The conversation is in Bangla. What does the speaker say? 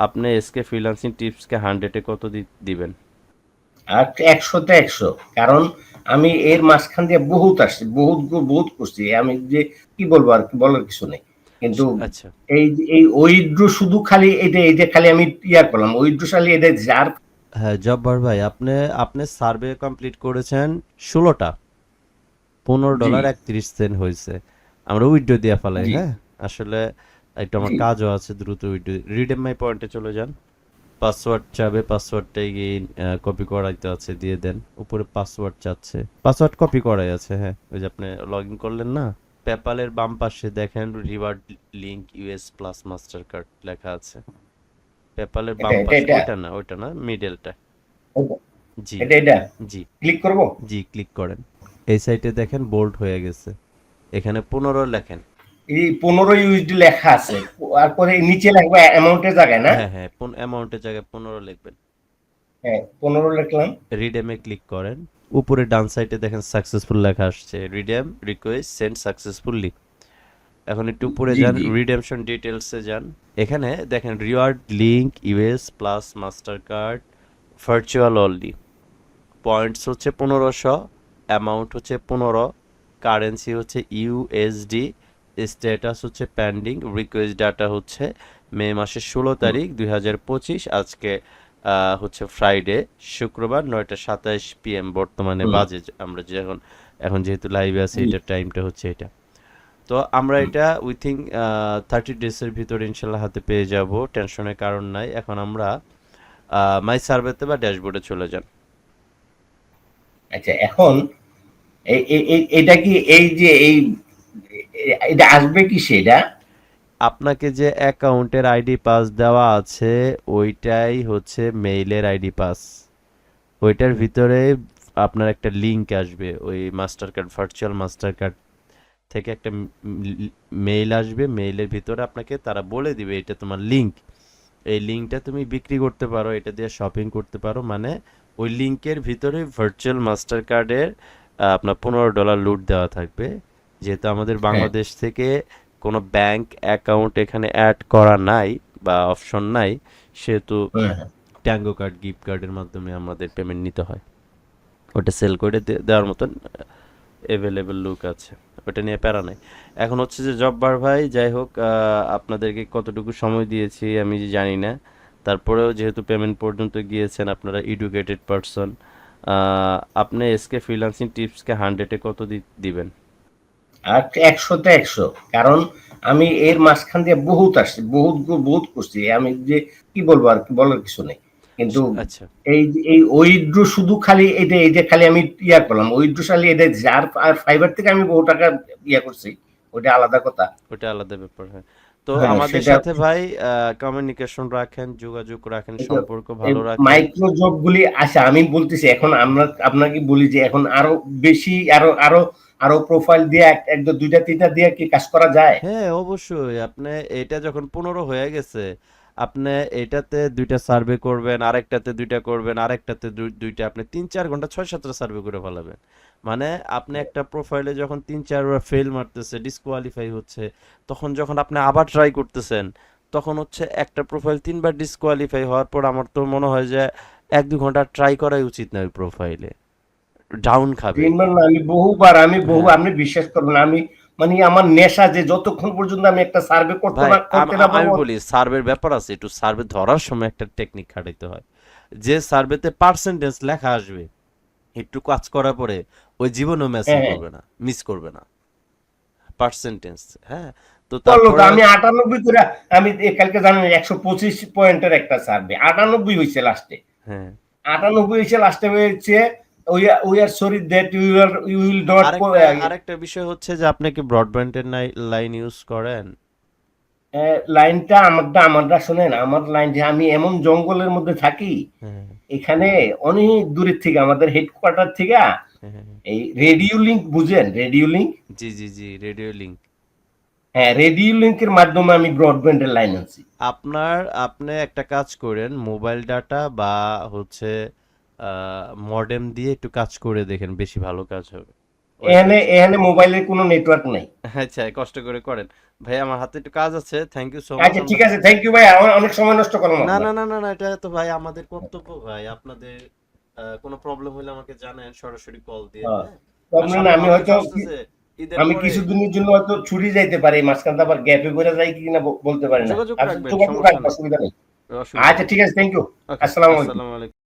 আপনি এসকে ফ্রিল্যান্সিং টিপসকে হান্ড্রেডে কত দিবেন? আর একশোতে একশো। কারণ আমি এর মাঝখান দিয়ে বহুত আসছি বহুত বহুত করছি। আমি যে কি বলব আর কি বলার কিছু নেই। কিন্তু আচ্ছা। এই এই উইথড্র শুধু খালি এটা এই যে খালি আমি ইয়া করলাম। উইথড্র খালি এটা যার হ্যাঁ জব্বার ভাই আপনি আপনি সার্ভে কমপ্লিট করেছেন ষোলোটা। পনেরো। ডলার একত্রিশ সেন্ট হয়েছে আমরা উইড্রো দিয়ে ফেলাই। হ্যাঁ? আসলে একটু আমার কাজও আছে দ্রুত রিডেম মাই পয়েন্টে চলে যান। পাসওয়ার্ড চাবে পাসওয়ার্ডটা গিয়ে কপি করাইতে আছে দিয়ে দেন। উপরে পাসওয়ার্ড চাচ্ছে। পাসওয়ার্ড কপি করাই আছে হ্যাঁ। ওই যে আপনি লগ ইন করলেন না? পেপালের বাম পাশে দেখেন reward link US plus mastercard লেখা আছে। পেপালের বাম পাশে ওইটা না ওইটা না মিডলটা জি। এটা জি। ক্লিক করব? জি ক্লিক করেন। এই সাইটে দেখেন বোল্ড হয়ে গেছে। এখানে পনেরো লেখেন। এই পনেরো ইউএসডি লেখা আছে। আর পরে নিচে লাগবে অ্যামাউন্টের জায়গায় না? হ্যাঁ হ্যাঁ অ্যামাউন্টের জায়গায় পনেরো লিখবেন। হ্যাঁ পনেরো লিখলাম। রিডেমে ক্লিক করেন। উপরে ডান সাইডে দেখেন সাকসেসফুল লেখা আসছে। রিডেম রিকোয়েস্ট সেন্ড সাকসেসফুলি এখন একটু উপরে যান রিডেমশন ডিটেলসে যান। এখানে দেখেন reward link US plus mastercard virtual only points হচ্ছে পনেরোশো অ্যামাউন্ট হচ্ছে পনেরো কারেন্সি হচ্ছে ইউএসডি স্ট্যাটাস হচ্ছে পেন্ডিং রিকোয়েস্ট ডাটা হচ্ছে মে মাসের ষোলো তারিখ দুই হাজার পঁচিশ আজকে হচ্ছে ফ্রাইডে শুক্রবার নয়টা সাতাইশ পিএম বর্তমানে। বাজে আমরা যখন এখন যেহেতু লাইভে আছে। এটা টাইমটা হচ্ছে এটা। তো আমরা এটা উইথিং থার্টি ডেজের ভিতরে ইনশাল্লাহ হাতে পেয়ে যাব টেনশনের কারণ নাই। এখন আমরা মাই সার্ভেতে বা ড্যাশবোর্ডে চলে যান। আচ্ছা এখন এটা কি এই যে এই এটা আসবে কি সেটা? আপনাকে যে অ্যাকাউন্টের আইডি পাস দেওয়া আছে, ওইটাই হচ্ছে মেইলের আইডি পাস। ওইটার ভিতরে আপনার একটা লিংক আসবে, ওই master card virtual master card থেকে একটা মেইল আসবে, মেইলের ভিতরে আপনাকে তারা বলে দিবে, এটা তোমার লিংক। এই লিংকটা তুমি বিক্রি করতে পারো, এটা দিয়ে শপিং করতে পারো মানে ওই লিংকের ভিতরে ভার্চুয়াল মাস্টার কার্ডের আপনার পনেরো ডলার লুট দেওয়া থাকবে। যেহেতু আমাদের বাংলাদেশ থেকে কোনো ব্যাংক অ্যাকাউন্ট এখানে অ্যাড করা নাই বা অপশন নাই সেহেতু হ্যাঁ, ট্যাঙ্গো কার্ড গিফট কার্ডের মাধ্যমে আমাদের পেমেন্ট নিতে হয়। ওটা সেল করে দেওয়ার মতন অ্যাভেলেবেল লুক আছে। ওটা নিয়ে প্যারা নাই। এখন হচ্ছে যে জব্বার ভাই যাই হোক আপনাদেরকে কতটুকু সময় দিয়েছি আমি জানি না। তারপরেও যেহেতু পেমেন্ট পর্যন্ত গিয়েছেন আপনারা এডুকেটেড পারসন আপনি এসকে ফ্রিল্যান্সিং টিপসকে হান্ড্রেডে কত দি- দিবেন? একশোতে একশো। কারণ আমি এর মাঝখান দিয়ে বহুত আসছি বহুত বহুত করছি। আমি যে কি বলব আর কি বলার কিছু নেই। কিন্তু আচ্ছা। এই এই উইথড্র শুধু খালি এটা এই যে খালি আমি ইয়া করলাম। উইথড্র খালি এটা যার আর ফাইবার থেকে আমি বহু টাকা ইয়া করছি ওটা আলাদা কথা। ওটা আলাদা ব্যাপার হয়। তো হ্যাঁ, আমাদের সাথে ভাই কমিউনিকেশন রাখেন যোগাযোগ রাখেন সম্পর্ক ভালো রাখেন। মাইক্রো জব গুলি আচ্ছা আমি বলতেছি এখন আমরা আপনাকে বলি যে এখন আরও বেশি আরও আরও আরও প্রোফাইল দিয়ে এক দুইটা, তিনটা দিয়ে কি কাজ করা যায়? হ্যাঁ অবশ্যই। আপনি এটা যখন পনেরো হয়ে গেছে, আপনি এটাতে দুইটা সার্ভে করবেন, আরেকটাতে দুইটা করবেন, আরেকটাতে দুইটা। আপনি তিন, চার ঘণ্টা ছয়, সাতটা সার্ভে করে ফেলাবেন। মানে আপনি একটা প্রোফাইলে যখন তিন চারবার ফেল মারতেছে ডিসকোয়ালিফাই হচ্ছে, তখন যখন আপনি আবার ট্রাই করতেছেন, তখন হচ্ছে একটা প্রোফাইল তিনবার ডিসকোয়ালিফাই হওয়ার পর আমার তো মনে হয় যে এক, দু ঘণ্টা ট্রাই করাই উচিত না ওই প্রোফাইলে ডাউন খাবে। আমি বহুবার আমি বহু হ্যাঁ। আপনি বিশ্বাস করবেন আমি মানে আমার নেশা যে যতক্ষণ পর্যন্ত আমি একটা সার্ভে করতে না করতে না আমি বলি সার্ভের ব্যাপার আছে একটু সার্ভে ধরার সময় একটা টেকনিক খাটাইতে হয়। যে সার্ভেতে পার্সেন্টেজ লেখা আসবে একটু কাজ করার পরে ওই জীবনও মেসেজ হ্যাঁ। করবে না মিস করবে না। পার্সেন্টেজ হ্যাঁ? তো তারপরে আমি আটানব্বই করে আমি কালকে জানেন একশো পঁচিশ পয়েন্টের একটা সার্ভে আটানব্বই হয়েছে লাস্টে হ্যাঁ। আটানব্বই হয়েছে লাস্টে হয়েছে আরেকটা বিষয় হচ্ছে যে আপনি কি ব্রডব্যান্ডের লাইন ইউজ করেন? লাইনটা আমারটা আমারটা শোনেন আমার লাইন যে আমি এমন জঙ্গলের মধ্যে থাকি এখানে অনেক দূরের থেকে আমাদের হেডকোয়ার্টার থেকে। এই রেডিও লিঙ্ক বুঝেন রেডিও লিঙ্ক জি জি জি রেডিও লিংক হ্যাঁ রেডিও লিঙ্কের মাধ্যমে আমি ব্রডব্যান্ডের লাইন আনছি। আপনার আপনি একটা কাজ করেন মোবাইল ডাটা বা হচ্ছে মডেম দিয়ে একটু কাজ করে দেখেন বেশি ভালো কাজ হবে। এখানে এখানে মোবাইলের কোনো নেটওয়ার্ক নাই। আচ্ছা কষ্ট করে করেন। ভাই আমার হাতে একটু কাজ আছে থ্যাংক ইউ সো মাচ আচ্ছা ঠিক আছে থ্যাংক ইউ ভাই আমার অনেক সময় নষ্ট করলাম না না না না না এটা তো ভাই আমাদের কর্তব্য ভাই আপনাদের কোনো প্রবলেম হলে আমাকে জানেন সরাসরি কল দিয়ে হ্যাঁ। হ্যাঁ? না, আমি হয়তো আমি কিছুদিনের জন্য হয়তো ছুটি যাইতে পারি মাঝখানটা আবার গ্যাপে করে যাই কিনা বলতে পারি না। যোগাযোগ আচ্ছা, রাখবেন, অসুবিধা নেই। আচ্ছা ঠিক আছে থ্যাংক ইউ। আসসালামু আলাইকুম।